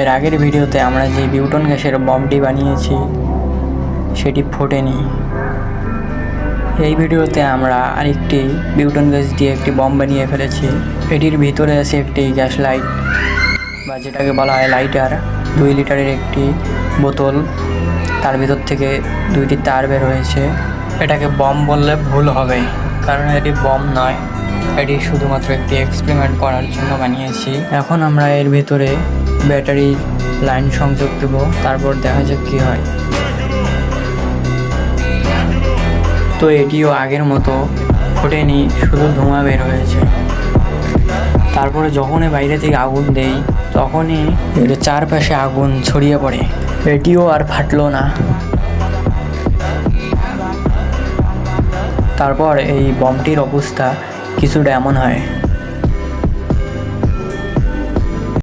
এর আগের ভিডিওতে আমরা যে বিউটন গ্যাসের বমটি বানিয়েছি, সেটি ফোটেনি। এই ভিডিওতে আমরা আরেকটি বিউটন গ্যাস দিয়ে একটি বম বানিয়ে ফেলেছি। এটির ভিতরে আছে একটি গ্যাস লাইট বা যেটাকে বলা হয় লাইটার। দুই লিটারের একটি বোতল, তার ভিতর থেকে দুইটি তার বের হয়েছে। এটাকে বম বললে ভুল হবে, কারণ এটি বম নয়। এটি শুধুমাত্র একটি এক্সপেরিমেন্ট করার জন্য বানিয়েছি। এখন আমরা এর ভিতরে ব্যাটারি লাইন সংযোগ দেবো, তারপর দেখা যাক কী হয়। তো এটিও আগের মতো, ফোটেনি, শুধু ধোঁয়া বের হয়েছে। তারপরে যখনই বাইরে থেকে আগুন দেই, তখনই এর চারপাশে আগুন ছড়িয়ে পড়ে। এটিও আর ফাটলো না। তারপর এই বমটির অবস্থা কিছুটা এমন হয়।